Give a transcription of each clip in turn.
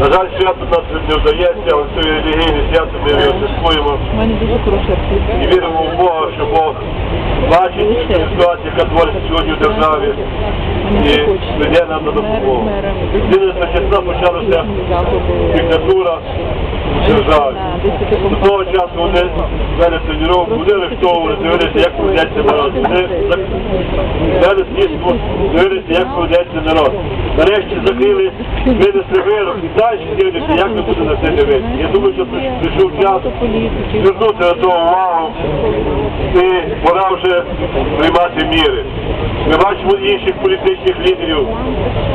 На жаль, свято нас не вдається, але це релігійне свято ми його святкуємо і віримо в Бога, що Бог бачить ситуацію, яка твориться сьогодні в державі і веде нам на допомогу. З 11 числа почалася диктатура в державі. До того часу вони вели тренування, вони арештовували, дивилися, як поведеться народ. Вони вели слідство, дивилися, як поведеться народ. Нарешті закрили, винесли вирок і далі дивляться, як ми будемо на це дивитися. Я думаю, що прийшов час звернути на то увагу і пора вже приймати міри. Ми бачимо інших політичних лідерів,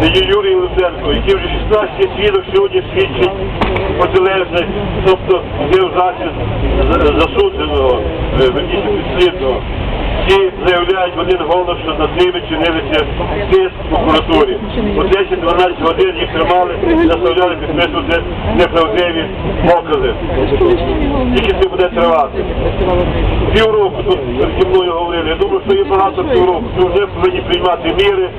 де є Юрій Луценко, який вже 16 свідок сьогодні свідчить протилежне, тобто є в захист за- засудженого, е, підслідного. Всі заявляють в один голос, що над ними чинилися тиск прокуратурі. У 10-12 годин їх тримали, заставляли підписувати неправдиві покази. Тільки це буде тривати? Півроку тут зі мною говорили. Я думаю, що є багато півроку. Ми вже повинні приймати міри,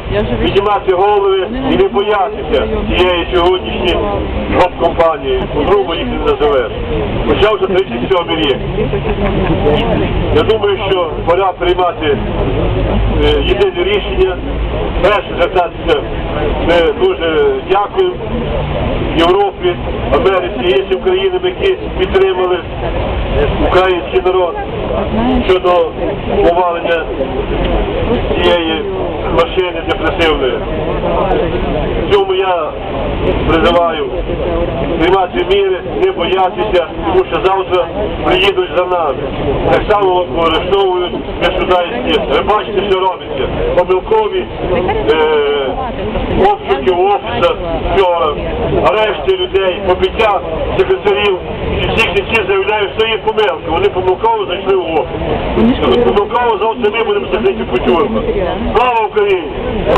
піднімати голови і не боятися цієї сьогоднішньої гоп-компанії. По-другому їх не називеш. Почався 37 рік. Я думаю, що пора приймати е, єдине рішення. Перше звертатися. Ми дуже дякуємо Європі, Америці, іншим країнам, які підтримали український народ щодо повалення цієї машини депресивної. В цьому я призиваю приймати міри, не боятися, тому що завтра приїдуть за нами. Так само арештовують. Ви бачите, що робиться. Помилкові е, обшуки офіса, цього вчора, людей, побиття секретарів. І всі кінці заявляють, що є помилки. Вони помилково зайшли в офіс. Помилково завтра ми будемо сидіти по тюрмах. Слава Україні!